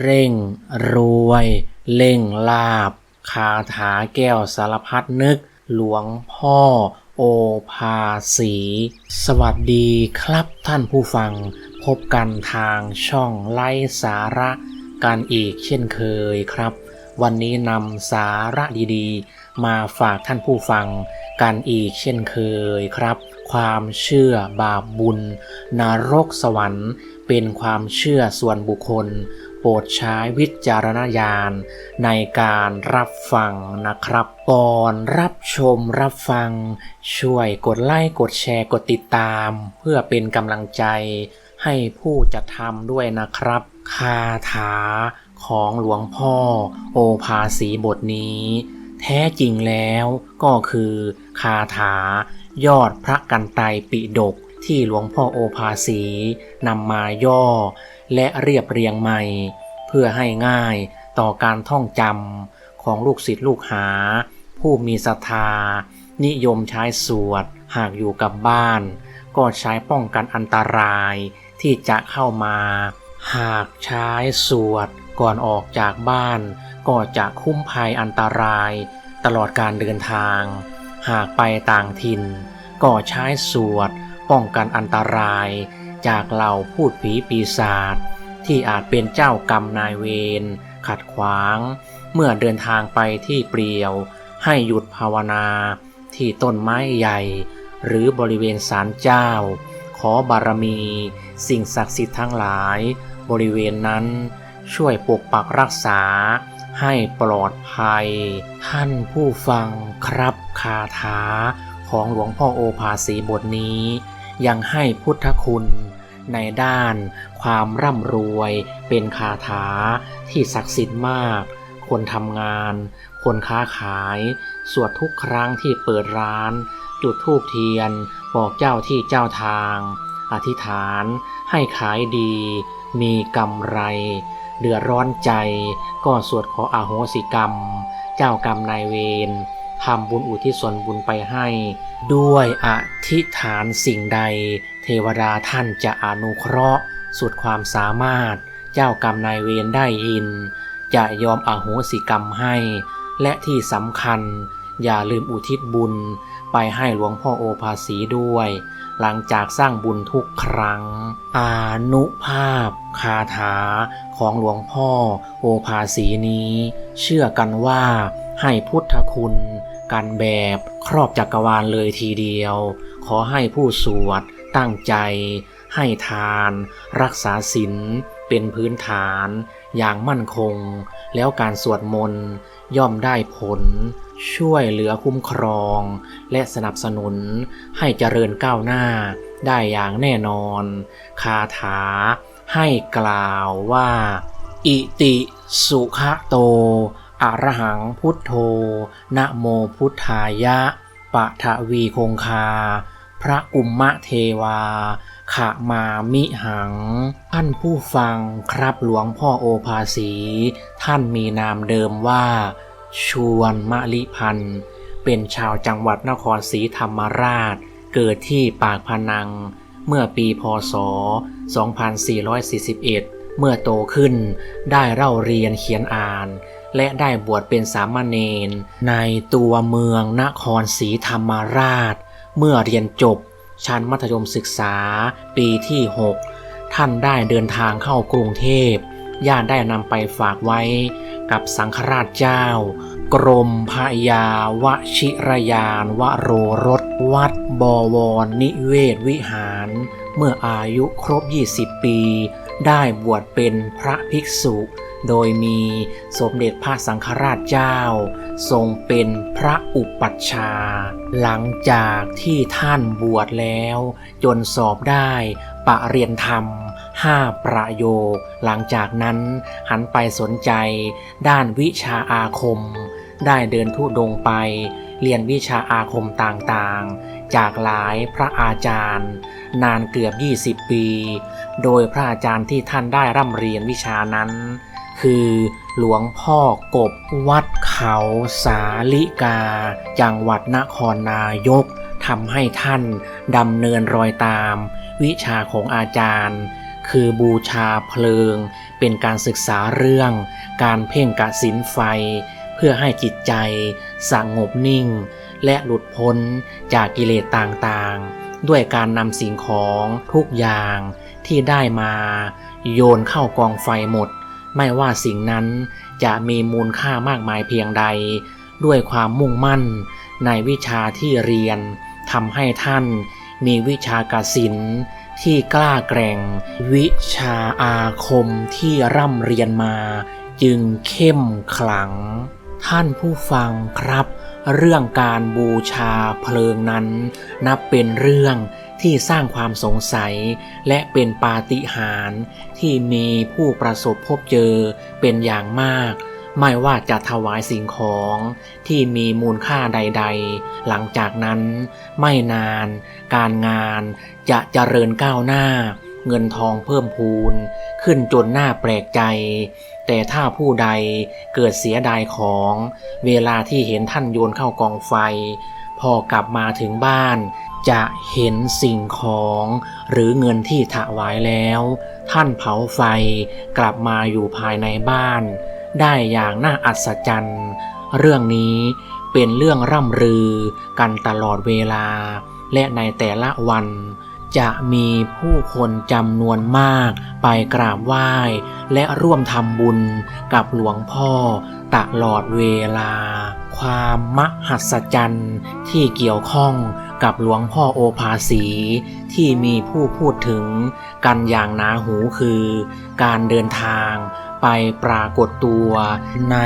เร่งรวย เล่งลาบ คาถาแก้วสารพัดนึก หลวงพ่อ โอภาสี สวัสดีครับท่านผู้ฟัง พบกันทางช่องไล่สาระกันอีกเช่นเคยครับ วันนี้นำสาระดีๆ มาฝากท่านผู้ฟังกันอีกเช่นเคยครับ ความเชื่อบาปบุญนรกสวรรค์เป็นความเชื่อส่วนบุคคล ปรดใช้วิจารณญาณในการรับฟังนะครับ ก่อนรับชมรับฟัง ช่วยกดไลค์กดแชร์กดติดตาม เพื่อเป็นกำลังใจให้ผู้จะทำด้วยนะครับ คาถาของหลวงพ่อ โอภาสีบทนี้ แท้จริงแล้วก็คือ คาถายอดพระกันไตปิฎกที่หลวงพ่อโอภาสีนำมาย่อ และเรียบเรียงใหม่ เพื่อให้ง่ายต่อการท่องจำของลูกศิษย์ลูกหา ผู้มีศรัทธา นิยมใช้สวด หากอยู่กับบ้าน ก็ใช้ป้องกันอันตรายที่จะเข้ามา หากใช้สวดก่อนออกจากบ้าน ก็จะคุ้มภัยอันตราย ตลอดการเดินทาง หากไปต่างถิ่น ก็ใช้สวดป้องกันอันตราย จากเหล่าพูดผีปีศาจที่อาจเป็นเจ้ากรรมนายเวรขัดขวาง เมื่อเดินทางไปที่เปลี่ยว ให้หยุดภาวนา ที่ต้นไม้ใหญ่ หรือบริเวณศาลเจ้า ขอบารมี สิ่งศักดิ์สิทธิ์ทั้งหลาย บริเวณนั้นช่วยปกปักรักษา ให้ปลอดภัย ท่านผู้ฟังครับคาถาของหลวงพ่อโอภาสีบทนี้ ยังให้พุทธคุณ ในด้านความร่ำรวยเป็นคาถาที่ศักดิ์สิทธิ์มาก คนทำงาน คนค้าขาย สวดทุกครั้งที่เปิดร้าน จุดธูปเทียนบอกเจ้าที่เจ้าทาง อธิษฐานให้ขายดี มีกำไร เดือดร้อนใจก็สวดขออาโหสิกรรม เจ้ากรรมนายเวร ทำบุญอุทิศส่วนบุญไปให้ ด้วยอธิษฐานสิ่งใด เทวดาท่านจะอนุเคราะห์ สุดความสามารถ เจ้ากรรมนายเวรได้ยิน จะยอมอโหสิกรรมให้ และที่สำคัญ อย่าลืมอุทิศบุญไปให้หลวงพ่อโอภาสีด้วย หลังจากสร้างบุญทุกครั้ง อานุภาพ คาถาของหลวงพ่อโอภาสีนี้ เชื่อกันว่าให้พุทธคุณ กันแบบครอบจักรวาลเลยทีเดียว ขอให้ผู้สวดตั้งใจ ให้ทาน รักษาศีลเป็นพื้นฐาน อย่างมั่นคง แล้วการสวดมนต์ย่อมได้ผล ช่วยเหลือคุ้มครอง และสนับสนุนให้เจริญก้าวหน้าได้อย่างแน่นอน คาถาให้กล่าวว่า อิติสุขะโต อะระหังพุทโธ นะโมพุทธายะ ปะทะวีคงคา พระอุมมะเทวา ขะมามิหัง ท่านผู้ฟังครับหลวงพ่อโอภาสี ท่านมีนามเดิมว่า ชวนมะลิพันธ์ เป็นชาวจังหวัดนครศรีธรรมราช เกิดที่ปากพนัง เมื่อปีพศ 2441 เมื่อโตขึ้นได้เล่าเรียนเขียนอ่าน และได้บวชเป็นสามเณรในตัวเมืองนครศรีธรรมราช เมื่อเรียนจบชั้นมัธยมศึกษาปีที่ 6 ท่านได้เดินทางเข้ากรุงเทพญาติได้นำไปฝากไว้กับสังฆราชเจ้า กรมพยาวชิรยานวโรรสวัดบวรนิเวศวิหาร เมื่ออายุครบ 20 ปี ได้บวชเป็นพระภิกษุ โดยมีสมเด็จพระสังฆราชเจ้า ทรงเป็นพระอุปัชฌาย์หลังจากที่ท่านบวชแล้ว จนสอบได้ปรริยนธรรมห้าประโยค หลังจากนั้นหันไปสนใจด้านวิชาอาคม ได้เดินทุดงไป เรียนวิชาอาคมต่างๆ จากหลายพระอาจารย์ นานเกือบ 20 ปี โดยพระอาจารย์ที่ท่านได้ร่ำเรียนวิชานั้น คือหลวงพ่อกบวัดเขาสาลิกา จังหวัดนครนายกทำให้ท่านดำเนินรอยตาม วิชาของอาจารย์ คือบูชาเพลิง เป็นการศึกษาเรื่อง การเพ่งกะสินไฟ เพื่อให้จิตใจสงบนิ่ง และหลุดพ้นจากกิเลสต่างๆ ด้วยการนำสิ่งของทุกอย่างที่ได้มา โยนเข้ากองไฟหมด ไม่ว่าสิ่งนั้นจะมีมูลค่ามากมายเพียงใด ด้วยความมุ่งมั่นในวิชาที่เรียนทำให้ท่านมีวิชากสินที่กล้าแกร่ง วิชาอาคมที่ร่ำเรียนมา จึงเข้มขลัง ท่านผู้ฟังครับ เรื่องการบูชาเพลิงนั้น นับเป็นเรื่องที่สร้างความสงสัย และเป็นปาฏิหาริย์ที่มีผู้ประสบพบเจอเป็นอย่างมาก ไม่ว่าจะถวายสิ่งของที่มีมูลค่าใด ๆ หลังจากนั้นไม่นาน การงานจะเจริญก้าวหน้า เงินทองเพิ่มพูน ขึ้นจนหน้าแปลกใจ แต่ถ้าผู้ใดเกิดเสียดายของเวลาที่เห็นท่านโยนเข้ากองไฟ พอกลับมาถึงบ้าน จะเห็นสิ่งของหรือเงินที่ถวายแล้ว ท่านเผาไฟกลับมาอยู่ภายในบ้าน ได้อย่างน่าอัศจรรย์ เรื่องนี้เป็นเรื่องร่ำลือกันตลอดเวลาและในแต่ละวัน จะมีผู้คนจำนวนมากไปกราบไหว้ และร่วมทำบุญกับหลวงพ่อตลอดเวลา ความมหัศจรรย์ที่เกี่ยวข้องกับหลวงพ่อโอภาสี ที่มีผู้พูดถึงกันอย่างหนาหูคือการเดินทางไปปรากฏตัวใน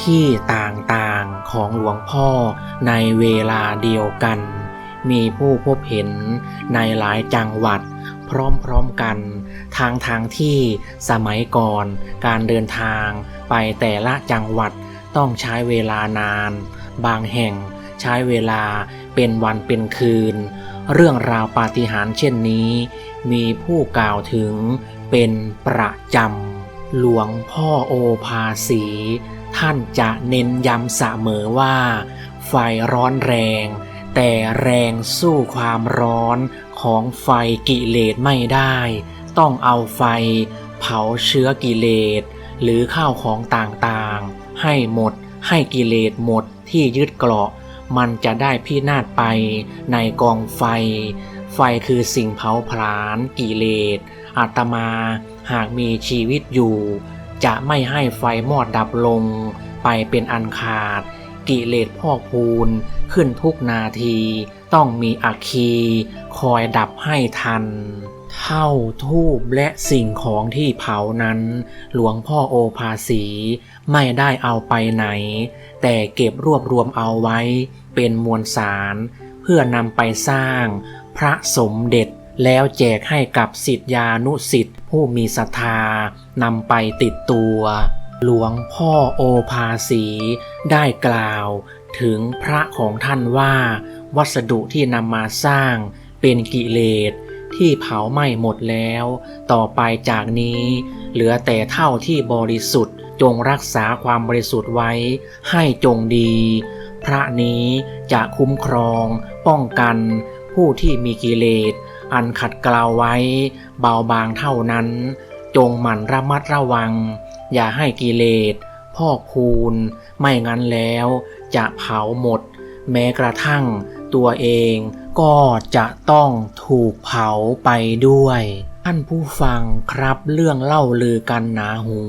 ที่ต่างๆของหลวงพ่อในเวลาเดียวกัน มีผู้พบเห็นในหลายจังหวัด พร้อมๆกัน ทางทางที่สมัยก่อน การเดินทางไปแต่ละจังหวัดต้องใช้เวลานาน บางแห่งใช้เวลาเป็นวันเป็นคืน เรื่องราวปาฏิหาริย์เช่นนี้ มีผู้กล่าวถึงเป็นประจำหลวงพ่อโอภาสี ท่านจะเน้นย้ำเสมอว่า ไฟร้อนแรง แต่แรงสู้ความร้อนของไฟกิเลสไม่ได้ ต้องเอาไฟ เผาเชื้อกิเลส หรือข้าวของต่างๆ ให้หมดให้กิเลสหมดที่ยึดเกราะ มันจะได้พินาศไปในกองไฟ ไฟคือสิ่งเผาผลาญกิเลสอาตมาหากมีชีวิตอยู่ จะไม่ให้ไฟมอดดับลง ไปเป็นอันขาด กิเลสพอกพูน ขึ้นทุกนาที ต้องมีอัคีคอยดับให้ทัน เท่าทูบและสิ่งของที่เผานั้น หลวงพ่อโอภาสีไม่ได้เอาไปไหน แต่เก็บรวบรวมเอาไว้ เป็นมวลสาร เพื่อนำไปสร้าง พระสมเด็จแล้วแจกให้กับสิทธานุสิทธิ์ผู้มีศรัทธานำไปติดตัว หลวงพ่อโอภาสีได้กล่าว ถึงพระของท่านว่าวัสดุที่นำมาสร้างเป็นกิเลสที่เผาไหม้หมดแล้ว ต่อไปจากนี้ เหลือแต่เท่าที่บริสุทธิ์ จงรักษาความบริสุทธิ์ไว้ให้จงดี พระนี้จะคุ้มครอง ป้องกัน ผู้ที่มีกิเลส อันขัดเกลาไว้ เบาบางเท่านั้น จงหมั่นระมัดระวัง อย่าให้กิเลส พอกพูน ไม่งั้นแล้วจะเผาหมด แม้กระทั่งตัวเองก็จะต้องถูกเผาไปด้วย ท่านผู้ฟังครับเรื่องเล่าลือกันหนาหู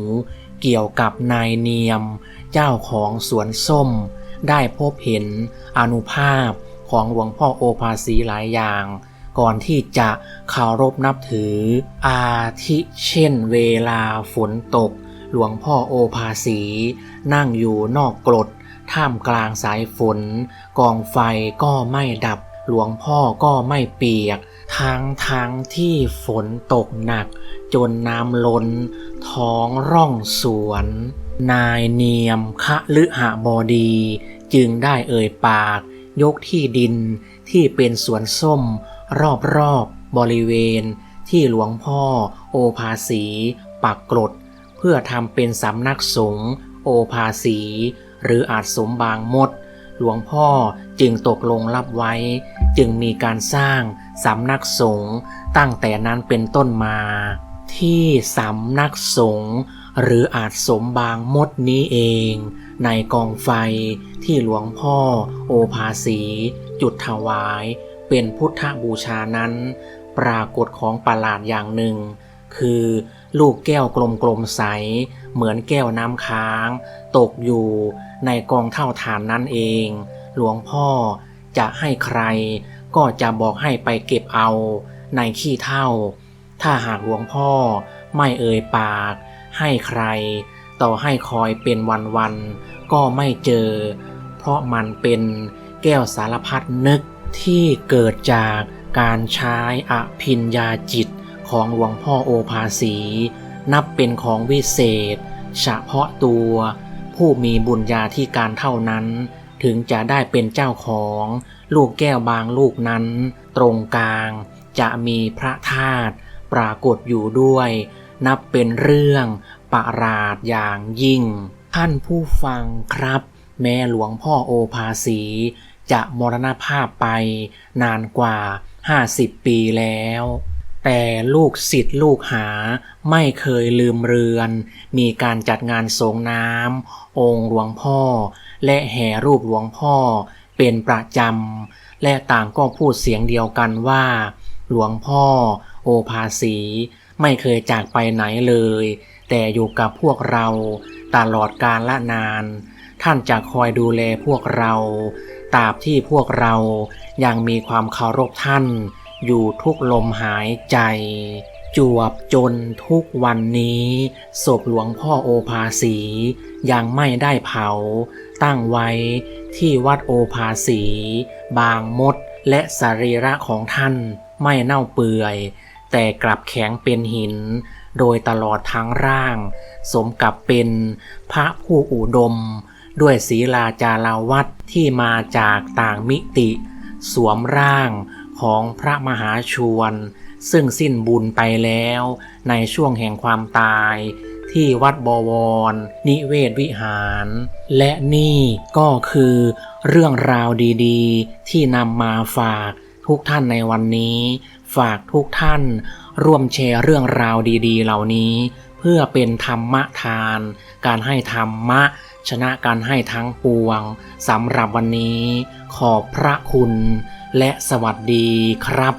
เกี่ยวกับนายเนียม เจ้าของสวนส้ม ได้พบเห็นอนุภาพของหลวงพ่อโอภาสีหลายอย่าง ก่อนที่จะเคารพนับถือ อาทิเช่นเวลาฝนตก หลวงพ่อโอภาสี นั่งอยู่นอกกรด ท่ามกลางสายฝน กองไฟก็ไม่ดับ หลวงพ่อก็ไม่เปียก ทั้งทั้งที่ฝนตกหนัก จนน้ำล้น ท้องร่องสวน นายเนียมคะลึหบดี จึงได้เอ่ยปาก ยกที่ดินที่เป็นสวนส้ม รอบๆบบริเวณที่หลวงพ่อโอภาสีปักกรด พื่อทำเป็นสำนักสงฆ์โอภาสี หรืออาจสมบางมด หลวงพ่อจึงตกลงรับไว้ จึงมีการสร้างสำนักสงฆ์ตั้งแต่นั้นเป็นต้นมา ที่สำนักสงฆ์หรืออาจสมบางมดนี้เอง ในกองไฟที่หลวงพ่อโอภาสี จุดถวาย เป็นพุทธบูชานั้น ปรากฏของประหลาดอย่างหนึ่ง คือ ลูกแก้วกลมๆใส เหมือนแก้วน้ำค้าง ตกอยู่ในกองเท่าฐานนั่นเอง หลวงพ่อจะให้ใคร ก็จะบอกให้ไปเก็บเอาในขี้เท่า ถ้าหากหลวงพ่อไม่เอ่ยปาก ให้ใคร ต่อให้คอยเป็นวันๆก็ไม่เจอ เพราะมันเป็นแก้วสารพัดนึกที่เกิดจากการใช้อภิญญาจิต ของหลวงพ่อโอภาสี นับเป็นของวิเศษ เฉพาะตัว ผู้มีบุญญาธิการเท่านั้น ถึงจะได้เป็นเจ้าของ ลูกแก้วบางลูกนั้น ตรงกลางจะมีพระธาตุปรากฏอยู่ด้วย นับเป็นเรื่องประหลาดอย่างยิ่ง ท่านผู้ฟังครับ แม่หลวงพ่อโอภาสี จะมรณภาพไปนานกว่า 50 ปีแล้ว แต่ลูกศิษย์ลูกหาไม่เคยลืมเรือน มีการจัดงานสงน้ำองค์หลวงพ่อ และแห่รูปหลวงพ่อเป็นประจำ และต่างก็พูดเสียงเดียวกันว่า หลวงพ่อ โอภาสี ไม่เคยจากไปไหนเลย แต่อยู่กับพวกเราตลอดกาลละนาน ท่านจะคอยดูแลพวกเราตราบที่พวกเรายังมีความเคารพท่าน อยู่ทุกลมหายใจ จวบจนทุกวันนี้ศพหลวงพ่อโอภาสี ยังไม่ได้เผา ตั้งไว้ที่วัดโอภาสี บางมดและสรีระของท่านไม่เน่าเปื่อย แต่กลับแข็งเป็นหิน โดยตลอดทั้งร่าง สมกับเป็นพระผู้อุดม ด้วยศีลาจาราวัตที่มาจากต่างมิติ สวมร่าง ของพระมหาชวน ซึ่งสิ้นบุญไปแล้วในช่วงแห่งความตายที่วัดบวร นิเวศวิหาร และนี่ก็คือเรื่องราวดีๆ ที่นำมาฝากทุกท่านในวันนี้ ฝากทุกท่าน ร่วมแชร์เรื่องราวดีๆ เหล่านี้ เพื่อเป็นธรรมทาน การให้ธรรมะ ชนะการให้ทั้งปวงสำหรับวันนี้ ขอบพระคุณและสวัสดีครับ